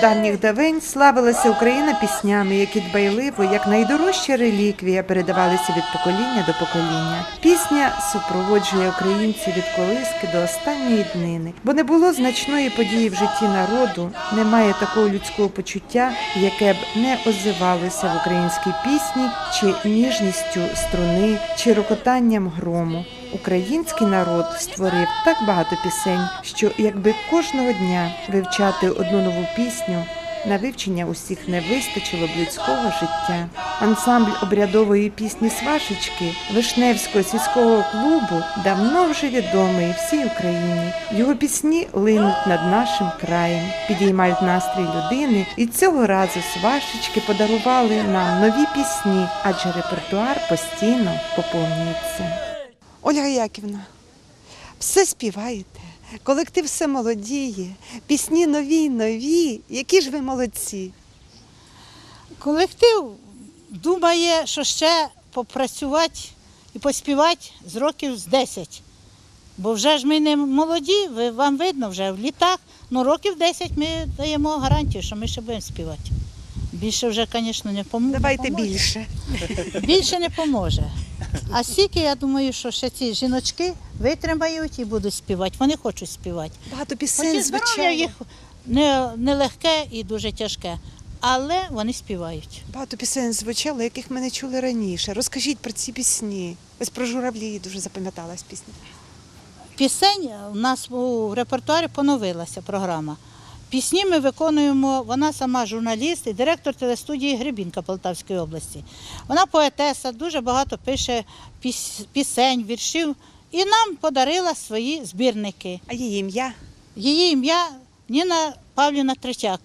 давніх давень славилася Україна піснями, які дбайливо, як найдорожча реліквія, передавалися від покоління до покоління. Пісня супроводжує українців від колиски до останньої днини, бо не було значної події в житті народу, немає такого людського почуття, яке б не озивалося в українській пісні, чи ніжністю струни, чи рокотанням грому. Український народ створив так багато пісень, що якби кожного дня вивчати одну нову пісню, на вивчення усіх не вистачило б людського життя. Ансамбль обрядової пісні Свашечки Вишневського сільського клубу давно вже відомий всій Україні. Його пісні линуть над нашим краєм, підіймають настрій людини, і цього разу Свашечки подарували нам нові пісні, адже репертуар постійно поповнюється. Ольга Яківна, все співаєте, колектив все молодіє, пісні нові, нові. Які ж ви молодці? Колектив думає, що ще попрацювати і поспівати з років з 10. Бо вже ж ми не молоді, ви, вам видно вже в літах, ну років 10 ми даємо гарантію, що ми ще будемо співати. Більше вже, звісно, не пом- Давайте більше. Більше не поможе. А стільки, я думаю, що ще ці жіночки витримають і будуть співати. Вони хочуть співати. Багато Хоч і пісень здоров'я звучало. їх не, не легке і дуже тяжке, але вони співають. Багато пісень звучало, яких ми не чули раніше. Розкажіть про ці пісні. Ось про журавлі дуже запам'яталась пісня. Пісень у нас у репертуарі поновилася програма. Пісні ми виконуємо, вона сама журналіст і директор телестудії Гребінка Полтавської області. Вона поетеса, дуже багато пише піс- пісень, віршів і нам подарила свої збірники. А її ім'я? Її ім'я Ніна Павлівна Третяк.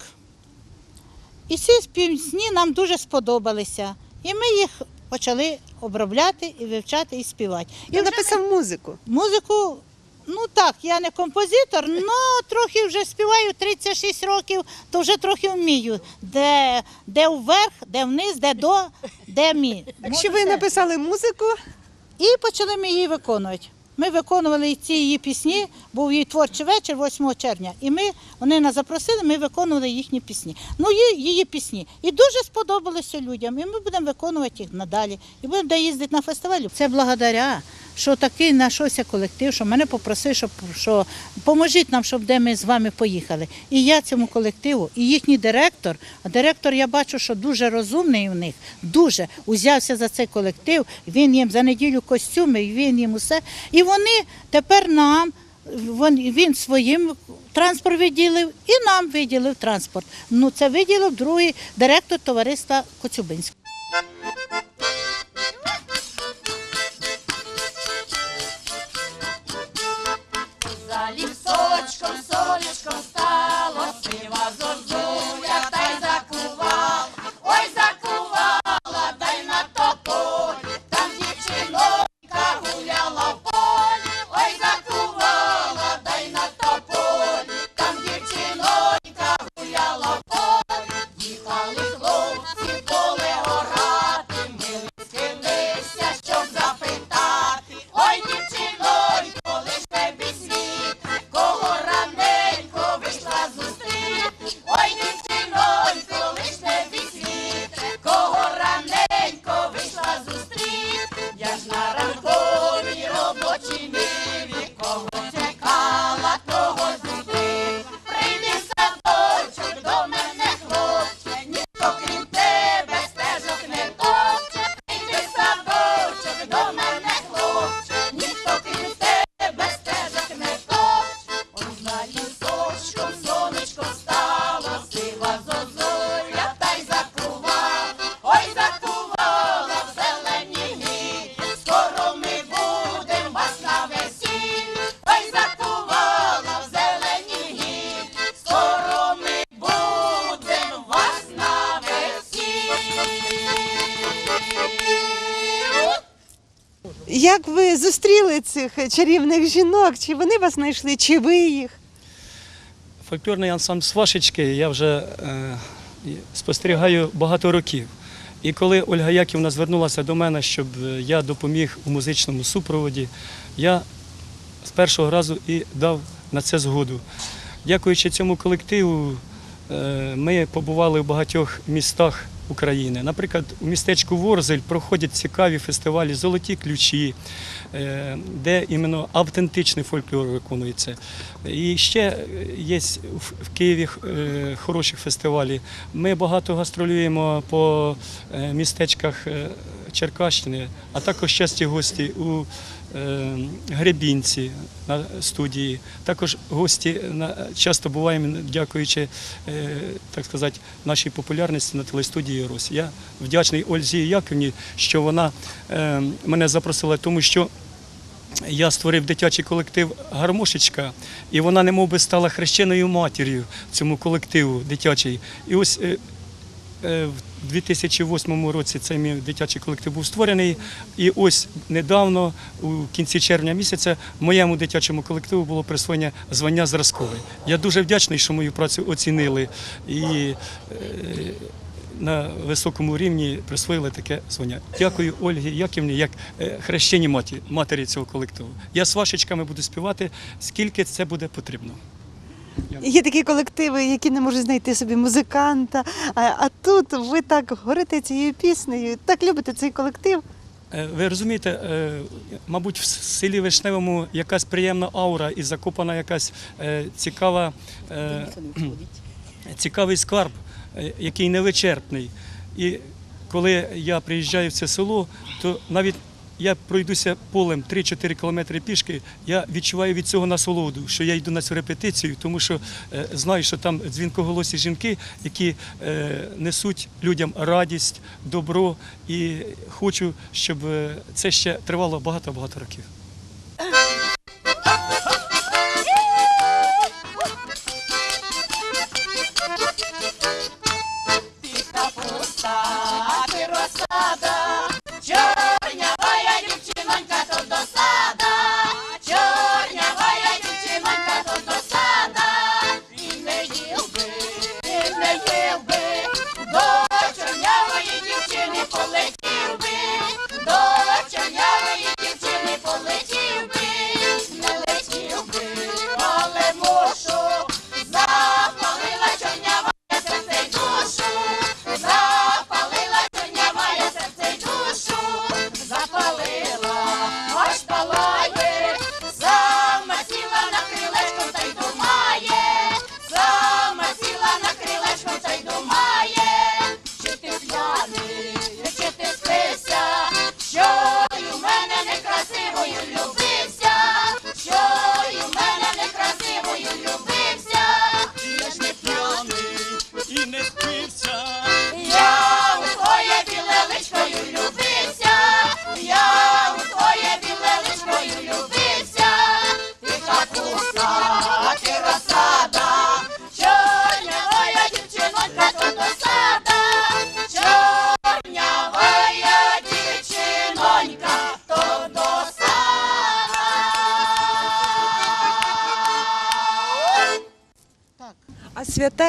І ці пісні нам дуже сподобалися. І ми їх почали обробляти і вивчати і співати. І вже написав музику? Музику, ну так, я не композитор, але трохи вже співаю 36 років, то вже трохи вмію. Де, де вверх, де вниз, де до, де мі. Якщо ви написали музику, І почали ми її виконувати. Ми виконували ці її пісні, був її творчий вечір 8 червня. І ми вони нас запросили, ми виконували їхні пісні. Ну, її, її пісні. І дуже сподобалося людям. І ми будемо виконувати їх надалі. І будемо де їздити на фестивалі. Це благодаря що такий знайшовся колектив, що мене попросив, щоб що поможіть нам, щоб де ми з вами поїхали. І я цьому колективу, і їхній директор, а директор я бачу, що дуже розумний у них, дуже узявся за цей колектив. Він їм за неділю костюми, він їм усе. І вони тепер нам. Він своїм транспорт виділив і нам виділив транспорт. Ну це виділив другий директор товариства Коцюбинського. descansou. Цих чарівних жінок? Чи вони вас знайшли, чи ви їх? Фольклорний ансамбль Свашечки я вже е, спостерігаю багато років. І коли Ольга Яківна звернулася до мене, щоб е, я допоміг у музичному супроводі, я з першого разу і дав на це згоду. Дякуючи цьому колективу, е, ми побували в багатьох містах України. Наприклад, у містечку Ворзель проходять цікаві фестивалі Золоті ключі, е, де іменно автентичний фольклор виконується. І ще є в Києві е, хороші фестивалі. Ми багато гастролюємо по е, містечках Черкащини, а також часті гості у Гребінці на студії. Також гості часто буваємо, дякуючи е, так сказати, нашій популярності на телестудії Рос. Я вдячний Ользі Яковні, що вона е, мене запросила, тому що я створив дитячий колектив Гармошечка, і вона немов би стала хрещеною матір'ю цьому колективу дитячий. І ось е, е, в 2008 році цей мій дитячий колектив був створений. І ось недавно, у кінці червня місяця, моєму дитячому колективу було присвоєння звання зразковий. Я дуже вдячний, що мою працю оцінили і е, на високому рівні присвоїли таке звання. Дякую Ольгі Яківні, як е, хрещеній маті, матері цього колективу. Я з вашечками буду співати, скільки це буде потрібно. Є такі колективи, які не можуть знайти собі музиканта. А, а тут ви так горите цією піснею, так любите цей колектив. Е, Ви розумієте, е, мабуть, в селі Вишневому якась приємна аура і закопана якась е, цікава, цікавий скарб, який невичерпний. І коли я приїжджаю в це село, то навіть я пройдуся полем 3-4 кілометри пішки, я відчуваю від цього насолоду, що я йду на цю репетицію, тому що е, знаю, що там дзвінкоголосі жінки, які е, несуть людям радість, добро, і хочу, щоб е, це ще тривало багато-багато років.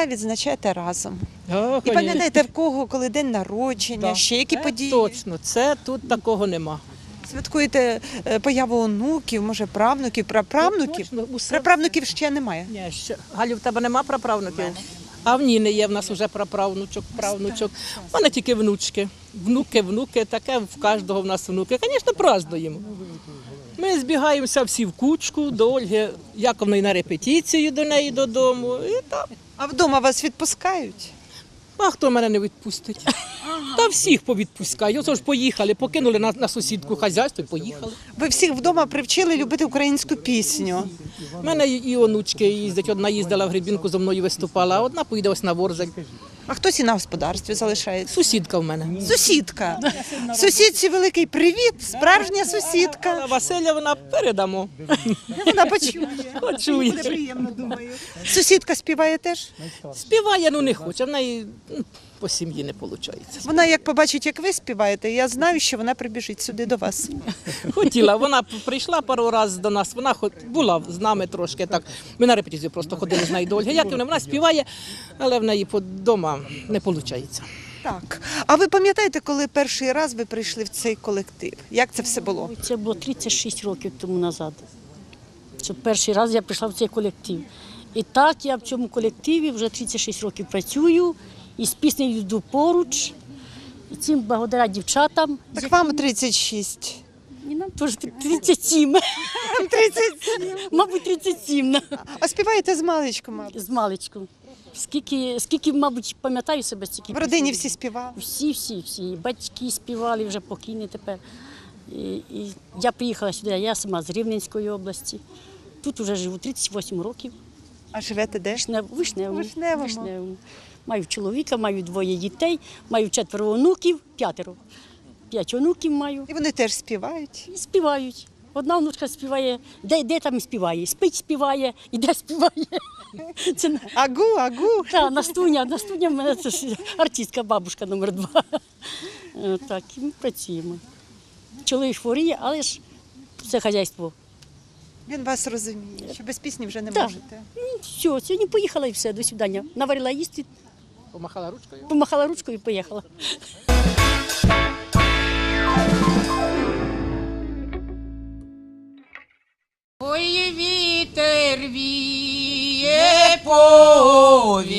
Відзначаєте разом. О, І пам'ятаєте, в кого коли день народження, Да. ще які Це події. Точно, це тут такого нема. Святкуєте е, появу онуків, може правнуків, праправнуків? Точно, усе- Праправнуків ще немає. Ні, ще. Галю, в тебе нема праправнуків? А в Ніни є в нас вже праправнучок, правнучок. У мене тільки внучки. Внуки, внуки, таке в кожного в нас внуки. Звісно, празднуємо. Ми збігаємося всі в кучку до Ольги Яковної на репетицію до неї додому. І так. А вдома вас відпускають? А хто мене не відпустить? Та всіх повідпускають. Ось ж поїхали, покинули на, на сусідку хазяйство і поїхали. Ви всіх вдома привчили любити українську пісню. У мене і онучки їздять. Одна їздила в грибінку зо мною виступала, а одна поїде ось на Ворзель. А хтось і на господарстві залишається. Сусідка в мене. Сусідка. Сусідці великий привіт, справжня сусідка. Василя вона передамо. Вона почує. Почує. Буде приємно, думаю. Сусідка співає теж. Співає, ну не хоче. В неї ну, по сім'ї не виходить. Вона як побачить, як ви співаєте, я знаю, що вона прибіжить сюди до вас. Хотіла, вона прийшла пару разів до нас, вона була з нами трошки так. Ми на репетицію просто ходили з нею до Ольги Яківни. Вона співає, але в неї вдома не виходить. Так. А ви пам'ятаєте, коли перший раз ви прийшли в цей колектив? Як це все було? Це було 36 років тому назад. Це перший раз я прийшла в цей колектив. І так я в цьому колективі вже 36 років працюю і з піснею йду поруч. І цим благодаря дівчатам. Так вам 36. І нам теж 37. 37. Мабуть, 37 А співаєте з маличку, мабуть. з маличку. Скільки, скільки, мабуть, пам'ятаю себе, стільки. В родині всі співали. Всі, всі, всі. Батьки співали вже покійні тепер. І, і я приїхала сюди, я сама з Рівненської області. Тут вже живу 38 років. А живете де? Вишнев, вишневому. Вишневому. Вишневому. Маю чоловіка, маю двоє дітей, маю четверо онуків, п'ятеро. П'ять онуків маю І вони теж співають. і співають. Одна внучка співає, де, де там співає, спить співає, і де співає. Це Агу, агу. та, Настуня, Настуня в мене це ж артистка, бабушка номер два. Е, Так, і ми працюємо. Чоловік хворіє, але ж все хазяйство. Він вас розуміє, що без пісні вже не Так. можете. Ну, Все, сьогодні поїхала і все, до свидання. Наварила їсти, Помахала ручкою. помахала ручкою і поїхала. Ой, вітер віє, повіває,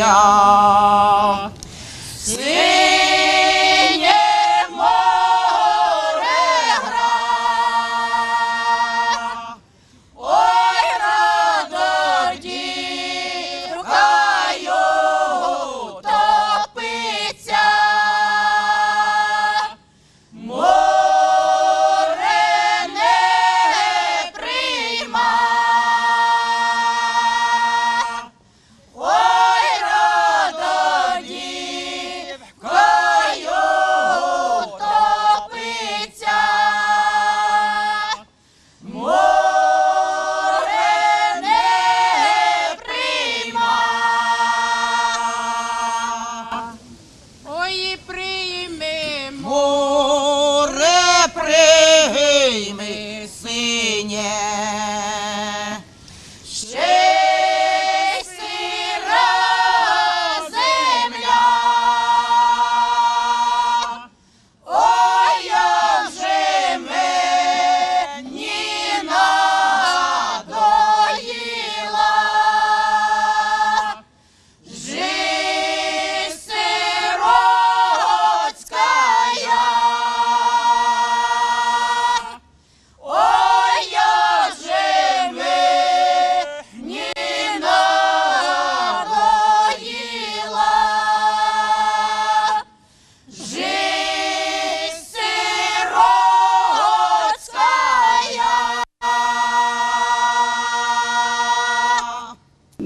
Yeah.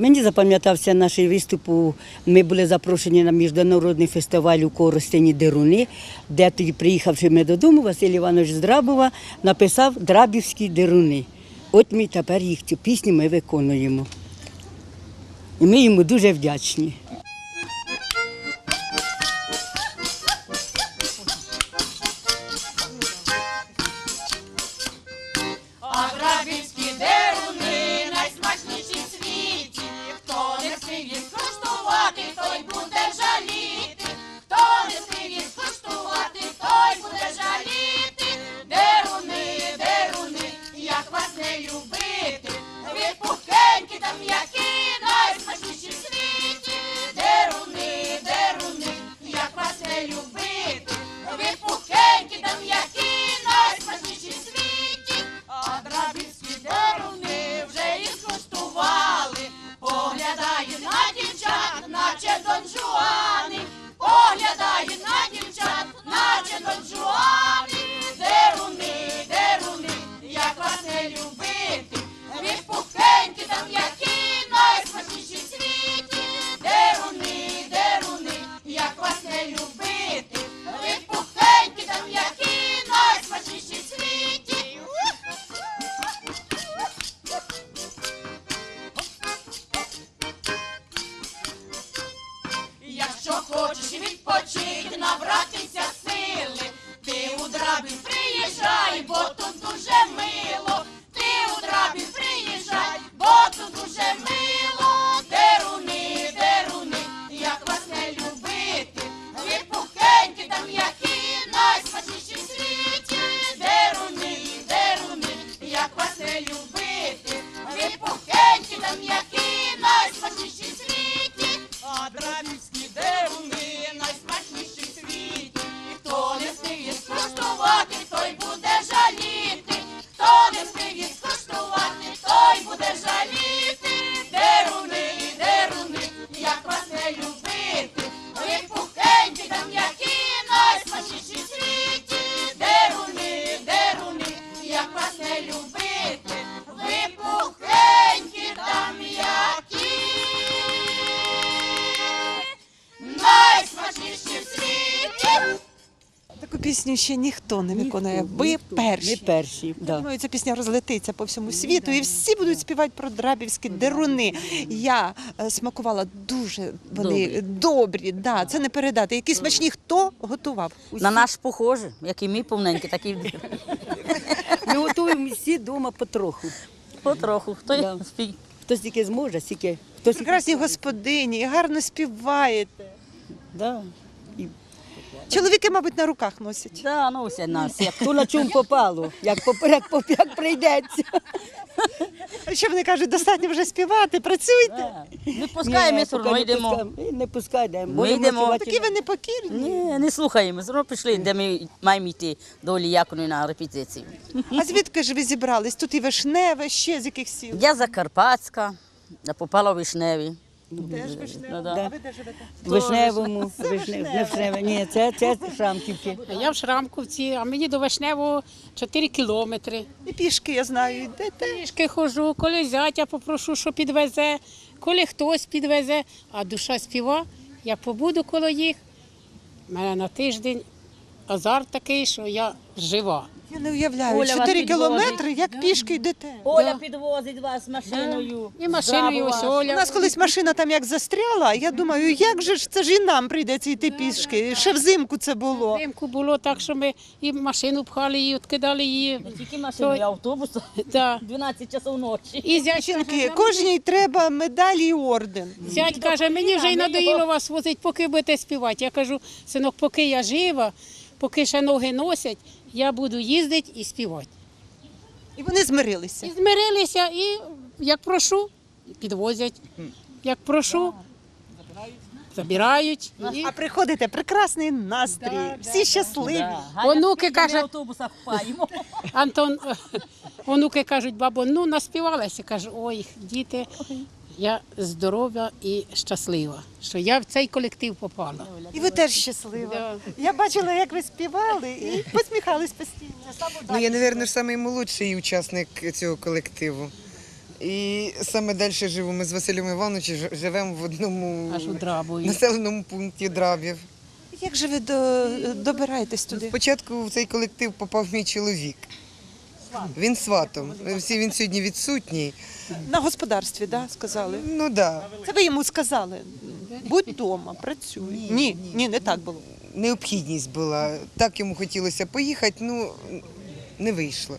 Мені запам'ятався наш виступ. Ми були запрошені на міжнародний фестиваль у Коростені Деруни, де тоді, приїхавши ми додому, Василь Іванович з Драбова написав Драбівські деруни. От ми тепер їх цю пісню ми виконуємо. І ми йому дуже вдячні. Любити. Ви пухенькі та м'які, хочеш на набратися пісню ще ніхто не виконує. Ніхто, Ви ніхто. перші. Ми перші, да. Думаю, ця пісня розлетиться по всьому світу, і всі будуть співати про драбівські деруни. Я е, смакувала дуже вони Добрі. добрі. Да, це не передати. Які смачні хто готував? На наш похоже, як і мій повненький, так і Ми готуємо всі вдома потроху. потроху. Хто Да. спій. Хто стільки зможе, стільки. Хто стільки Прекрасні господині, і гарно співаєте. Да. Чоловіки, мабуть, на руках носять. Да, носять нас, як хто на чому попало, як, поп- як, поп- як прийдеться. Що вони кажуть, достатньо вже співати, працюйте. Не пускаємо, ми все одно йдемо. пускаємо. Не пускай, йдемо. Ми Будемо йдемо. Такі ви непокірні. Ні, не слухаємо, все одно пішли, де ми маємо йти до Оліяконої на репетицію. А звідки ж ви зібрались? Тут і вишневе, ще з яких сіл? Я Закарпатська, я попала в Вишневі. Теж вишневе. Ну, да. А ви де живете? Вишневому, вишневому, не вишневе. Ні, це, це Шрамківки. Я в Шрамковці, а мені до Вишневого 4 кілометри. І пішки, я знаю, йдете. Трішки ходжу, коли зятя попрошу, що підвезе, коли хтось підвезе, а душа співа, я побуду коло їх. У мене на тиждень азарт такий, що я жива. Я не уявляю, Оля вас 4 підвозить. кілометри, як пішки йдете. Оля підвозить вас машиною. І машиною ось У Оля. нас колись машина там як застряла, я думаю, як же ж це ж і нам прийдеться йти пішки. Ще взимку це було. Взимку було так, що ми і машину пхали, і відкидали її. Не тільки машиною, а автобусом. Да. 12 часов ночі. І зять, Жінки, кожній треба медалі і орден. зять каже, мені вже й надоїло вас возити, поки будете співати. Я кажу, синок, поки я жива, поки ще ноги носять, я буду їздити і співати. І вони змирилися. І змирилися, і як прошу, підвозять. Як прошу, забирають. І А приходите, прекрасний настрій, всі щасливі. онуки автобусах впаємо. Антон, онуки кажуть, бабо, ну наспівалася. Кажу, ой, діти, я здорова і щаслива, що я в цей колектив попала. І ви теж щаслива. Да. Я бачила, як ви співали і посміхались постійно. Ну, я, мабуть, самий молодший учасник цього колективу. І саме далі живу. Ми з Василем Івановичем ж- живемо в одному Аж у населеному пункті Драбів. Як же ви до, добираєтесь туди? Спочатку в цей колектив попав мій чоловік. Він сватом. Всі він сьогодні відсутній. На господарстві, да, сказали. Ну так. Да. Це ви йому сказали. Будь вдома, працюй. Ні, ні, не так було. Необхідність була. Так йому хотілося поїхати, ну не вийшло.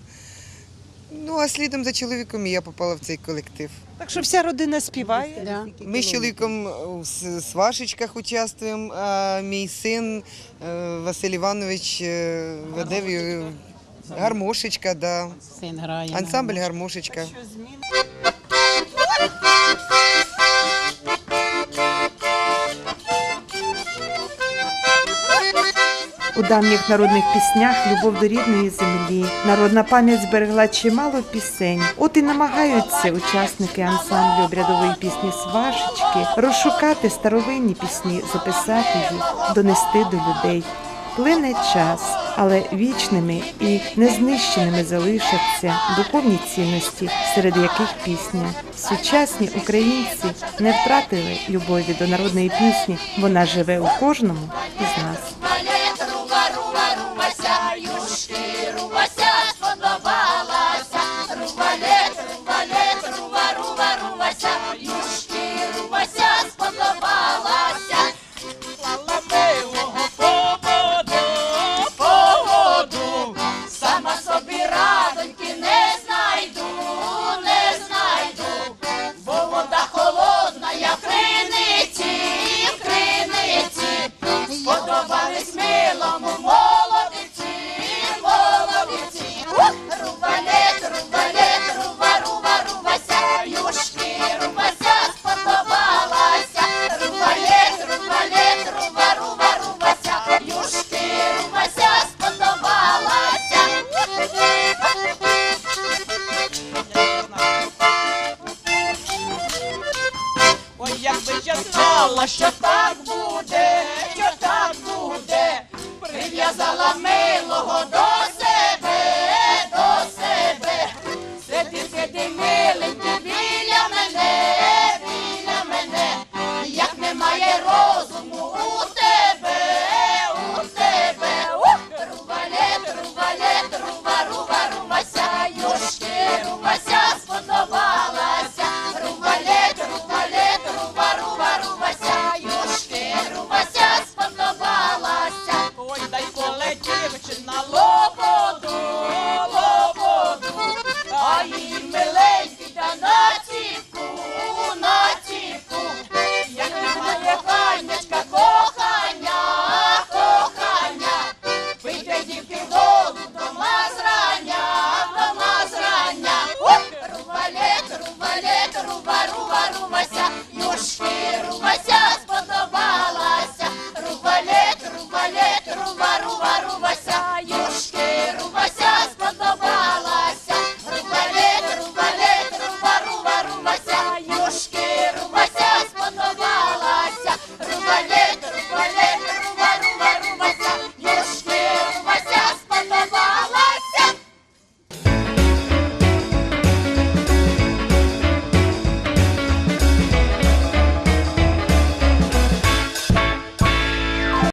Ну, а слідом за чоловіком і я попала в цей колектив. Так що вся родина співає. Да. Ми з чоловіком в с- свашечках участвуємо, а мій син е, Василь Іванович е, веде в- гармошечка, да. Син грає. ансамбль гармошечка. У давніх народних піснях любов до рідної землі. Народна пам'ять зберегла чимало пісень. От і намагаються учасники ансамблю обрядової пісні Свашечки розшукати старовинні пісні, записати їх, донести до людей. Плине час, але вічними і незнищеними залишаться духовні цінності, серед яких пісня. Сучасні українці не втратили любові до народної пісні, вона живе у кожному із нас. What's up? Знала, що так буде, що так буде, прив'язала милого до себе, до себе. Сиди, сиди, миленький, біля мене, біля мене, як немає